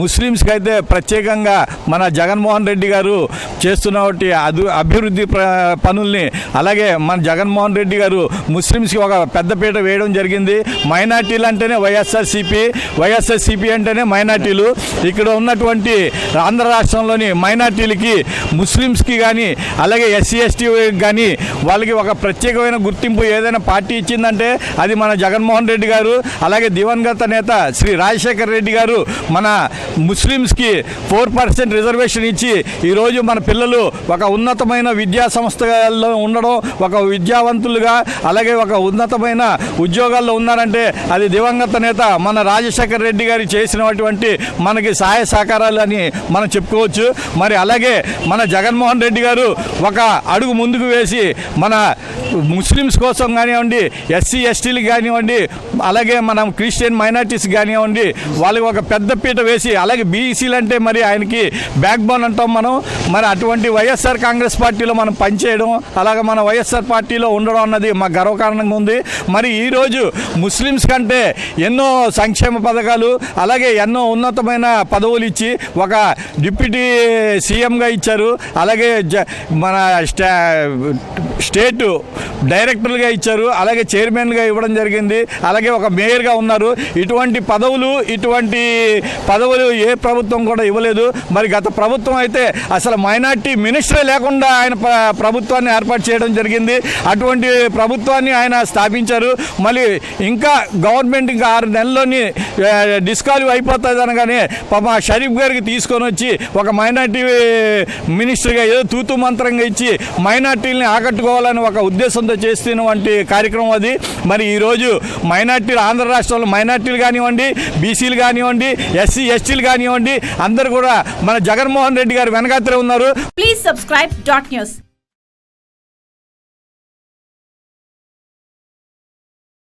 ముస్లిమ్స్కి అయితే ప్రత్యేకంగా మన జగన్మోహన్ రెడ్డి గారు చేస్తున్నటువంటి అదు అభివృద్ధి పనుల్ని అలాగే మన జగన్మోహన్ రెడ్డి గారు ముస్లిమ్స్కి ఒక పెద్దపీట వేయడం జరిగింది. మైనార్టీలు అంటేనే వైఎస్ఆర్సీపీ వైఎస్ఆర్సీపీ అంటేనే మైనార్టీలు. ఇక్కడ ఉన్నటువంటి ఆంధ్ర రాష్ట్రంలోని మైనార్టీలకి ముస్లిమ్స్కి కానీ అలాగే ఎస్సీ ఎస్టీ కానీ వాళ్ళకి ఒక ప్రత్యేకమైన గుర్తింపు ఏదైనా పార్టీ ఇచ్చిందంటే అది మన జగన్మోహన్ రెడ్డి గారు అలాగే దివంగత నేత శ్రీ రాజశేఖర్ రెడ్డి గారు మన ముస్లిమ్స్కి ఫోర్ పర్సెంట్ రిజర్వేషన్ ఇచ్చి ఈరోజు మన పిల్లలు ఒక ఉన్నతమైన విద్యా సంస్థల్లో ఉండడం ఒక విద్యావంతులుగా అలాగే ఒక ఉన్నతమైన ఉద్యోగాల్లో ఉన్నారంటే అది దివంగత నేత మన రాజశేఖర్ రెడ్డి గారు చేసినటువంటి మనకి సహాయ సహకారాలు అని మనం చెప్పుకోవచ్చు. మరి అలాగే మన జగన్మోహన్ రెడ్డి గారు ఒక అడుగు ముందుకు వేసి మన ముస్లిమ్స్ కోసం కానివ్వండి ఎస్సీ ఎస్టీలకు కానివ్వండి అలాగే మనం క్రిస్టియన్ మైనార్టీస్ కానివ్వండి వాళ్ళకి ఒక పెద్ద పీట వేసి అలాగే బీసీలు అంటే మరి ఆయనకి బ్యాక్ బోన్ అంటాం మనం. మరి అటువంటి వైఎస్ఆర్ కాంగ్రెస్ పార్టీలో మనం పనిచేయడం అలాగే మన వైఎస్ఆర్ పార్టీలో ఉండడం అన్నది మా గర్వకారణంగా ఉంది. మరి ఈరోజు ముస్లిమ్స్ కంటే ఎన్నో సంక్షేమ పథకాలు అలాగే ఎన్నో ఉన్నతమైన పదవులు ఇచ్చి ఒక డిప్యూటీ సీఎంగా ఇచ్చారు. అలాగే జ- మన స్టా స్టేట్ డైరెక్టర్గా ఇచ్చారు. అలాగే చైర్మన్గా ఇవ్వడం జరిగింది. అలాగే ఒక మేయర్గా ఉన్నారు. ఇటువంటి పదవులు ఇటువంటి పదవులు ఏ ప్రభుత్వం కూడా ఇవ్వలేదు. మరి గత ప్రభుత్వం అయితే అసలు మైనార్టీ మినిస్టరే లేకుండా ఆయన ప్రభుత్వాన్ని ఏర్పాటు చేయడం జరిగింది. అటువంటి ప్రభుత్వాన్ని ఆయన స్థాపించారు. మళ్ళీ ఇంకా గవర్నమెంట్ ఇంకా ఆరు నెలల్లోని డిస్కాలివ్ అయిపోతుంది అనగానే పాప షరీఫ్ గారికి తీసుకొని వచ్చి ఒక మైనార్టీ మినిస్టర్గా ఏదో తూతు మంత్రంగా ఇచ్చి మైనార్టీలని ఆకట్టుకోవాలని ఒక ఉద్దేశంతో చేస్తున్నటువంటి కార్యక్రమం అది. మరి ఈరోజు మైనార్టీలు ఆంధ్ర రాష్ట్రంలో మైనార్టీలు కానివ్వండి బీసీలు కానివ్వండి ఎస్సీ ఎస్టీలు కానివ్వండి అందరూ కూడా మన జగన్మోహన్ రెడ్డి గారు వెనకాత్రే ఉన్నారు. Please subscribe dot news